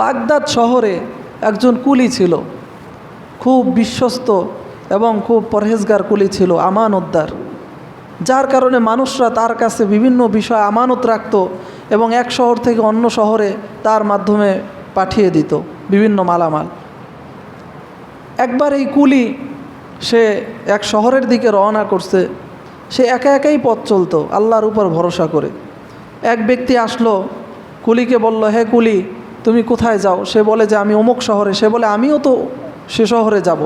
Baghdad শহরে একজন কুলি ছিল। খুব বিশ্বস্ত এবং খুব পরহেজগার কুলি ছিল, আমানতদার। যার কারণে মানুষরা তার কাছে বিভিন্ন বিষয় আমানত রাখত এবং এক শহর থেকে অন্য শহরে তার মাধ্যমে পাঠিয়ে দিত বিভিন্ন মালামাল। একবার এই কুলি সে এক শহরের দিকে রওনা করছে। সে একা একাই পথ চলতো, আল্লাহর উপর ভরসা করে। এক ব্যক্তি আসলো, কুলিকে বলল, হে কুলি তুমি কোথায় যাও? সে বলে যে আমি অমুক শহরে। সে বলে, আমিও তো সে শহরে যাব।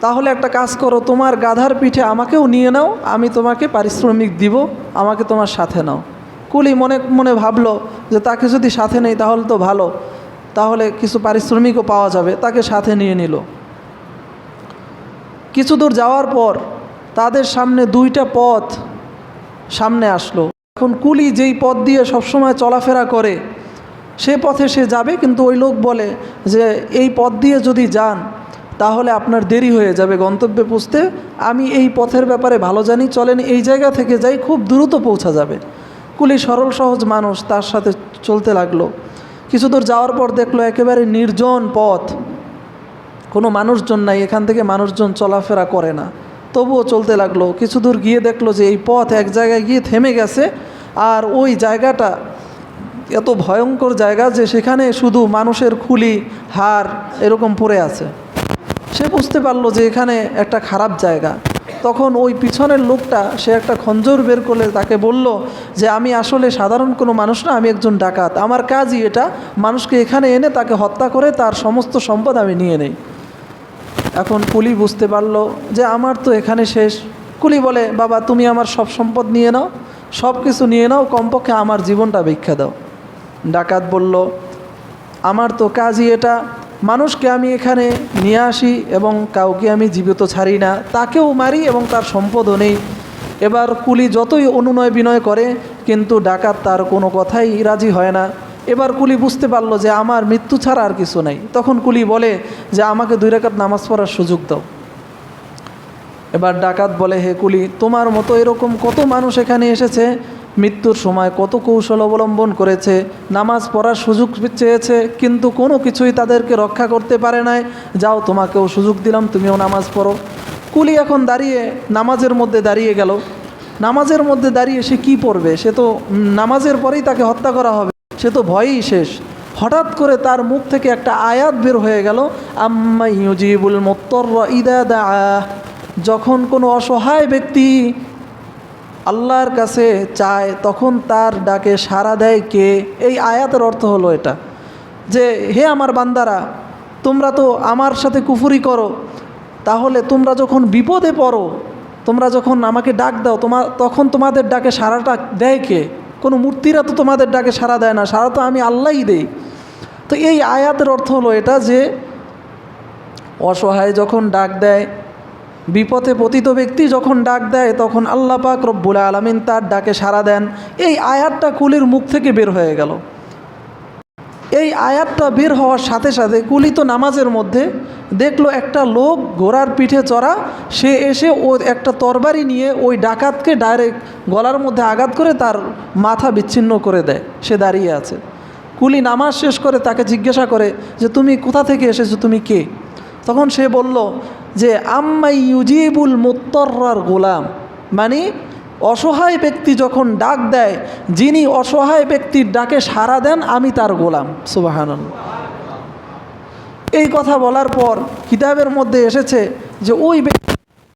তাহলে একটা কাজ করো, তোমার গাধার পিঠে আমাকেও নিয়ে নাও, আমি তোমাকে পারিশ্রমিক দিব, আমাকে তোমার সাথে নাও। কুলি মনে মনে ভাবলো যে তাকে যদি সাথে নেই তাহলে তো ভালো। তাহলে কিছু পারিশ্রমিকও পাওয়া যাবে, তাকে সাথে নিয়ে নিল। কিছু দূর যাওয়ার পর তাদের সামনে দুইটা পথ সামনে আসলো। এখন কুলি যেই পথ দিয়ে সবসময় চলাফেরা করে সে পথে সে যাবে, কিন্তু ওই লোক বলে যে, এই পথ দিয়ে যদি যান, তাহলে আপনার দেরি হয়ে যাবে গন্তব্যে পৌঁছতে আমি এই পথের ব্যাপারে ভালো জানি, চলেন এই জায়গা থেকে যাই, খুব দ্রুত পৌঁছা যাবে। কুলি সরল, সহজ মানুষ তার সাথে চলতে লাগল। কিছু দূর যাওয়ার পর দেখল একেবারে নির্জন পথ। কোনো মানুষজন নাই, এখান থেকে মানুষজন চলাফেরা করে না। তবুও চলতে লাগল। কিছু দূর গিয়ে দেখল যে, এই পথ এক জায়গায় গিয়ে থেমে গেছে, আর ওই জায়গাটা এত ভয়ঙ্কর জায়গা যে সেখানে শুধু মানুষের খুলি হার এরকম পড়ে আছে। সে বুঝতে পারল যে এখানে একটা খারাপ জায়গা। তখন ওই পিছনের লোকটা, সে একটা খঞ্জর বের করলে তাকে বলল যে, আমি আসলে সাধারণ কোনো মানুষ না, আমি একজন ডাকাত। আমার কাজই এটা। মানুষকে এখানে এনে তাকে হত্যা করে তার সমস্ত সম্পদ আমি নিয়ে নেই। এখন কুলি বুঝতে পারল যে, আমার তো এখানে শেষ। কুলি বলে, বাবা, তুমি আমার সব সম্পদ নিয়ে নাও সব কিছু নিয়ে নাও, কমপক্ষে আমার জীবনটা ভিক্ষা দাও। ডাকাত বলল, আমার তো কাজই এটা। মানুষকে আমি এখানে নিয়ে আসি এবং কাউকে আমি জীবিত ছাড়ি না। তাকেও মারি এবং তার সম্পদও নেই। এবার কুলি যতই অনুনয় বিনয় করে, কিন্তু ডাকাত তার কোনো কথাই রাজি হয় না। এবার কুলি বুঝতে পারল যে আমার মৃত্যু ছাড়া আর কিছু নাই। তখন কুলি বলে যে, আমাকে দুই রেখাত নামাজ পড়ার সুযোগ দাও। এবার ডাকাত বলে, হে কুলি, তোমার মতো এরকম কত মানুষ এখানে এসেছে? মৃত্যুর সময় কত কৌশল অবলম্বন করেছে, নামাজ পড়ার সুযোগ চেয়েছে, কিন্তু কোনো কিছুই তাদেরকে রক্ষা করতে পারে নাই। যাও, তোমাকেও সুযোগ দিলাম, তুমিও নামাজ পড়ো। কুলি এখন দাঁড়িয়ে নামাজের মধ্যে দাঁড়িয়ে গেল। নামাজের মধ্যে দাঁড়িয়ে সে কি পড়বে? সে তো নামাজের পরেই তাকে হত্যা করা হবে। সে তো ভয়ই শেষ। হঠাৎ করে তার মুখ থেকে একটা আয়াত বের হয়ে গেল আম্মা ইউজিবুল মোত্তর ইদা দা যখন কোনো অসহায় ব্যক্তি আল্লাহর কাছে চায়, তখন তার ডাকে সাড়া দেয় কে? এই আয়াতের অর্থ হলো এটা যে, হে আমার বান্দারা, তোমরা তো আমার সাথে কুফুরি করো, তাহলে তোমরা যখন বিপদে পড়ো, তোমরা যখন আমাকে ডাক দাও তোমার তখন তোমাদের ডাকে সারাটা দেয় কে? কোনো মূর্তিরা তো তোমাদের ডাকে সাড়া দেয় না সারা তো আমি আল্লাহই দেই। তো এই আয়াতের অর্থ হলো এটা যে, অসহায় যখন ডাক দেয় বিপথে পতিত ব্যক্তি যখন ডাক দেয়, তখন আল্লাহ পাক রব্বুল আলমিন তার ডাকে সাড়া দেন। এই আয়াতটা কুলির মুখ থেকে বের হয়ে গেল। এই আয়াতটা বের হওয়ার সাথে সাথে কুলি তো নামাজের মধ্যে দেখল একটা লোক ঘোড়ার পিঠে চড়া, সে এসে ও একটা তরবারি নিয়ে ওই ডাকাতকে ডাইরেক্ট গলার মধ্যে আঘাত করে তার মাথা বিচ্ছিন্ন করে দেয়, সে দাঁড়িয়ে আছে। কুলি নামাজ শেষ করে তাকে জিজ্ঞাসা করে যে, তুমি কোথা থেকে এসেছ? তুমি কে? তখন সে বলল যে আম্মাই ইউজিবুল মুত্তর্রার গোলাম। মানে অসহায় ব্যক্তি যখন ডাক দেয়, যিনি অসহায় ব্যক্তির ডাকে সাড়া দেন, আমি তার গোলাম। সুবাহান এই কথা বলার পর কিতাবের মধ্যে এসেছে যে ওই ব্যক্তি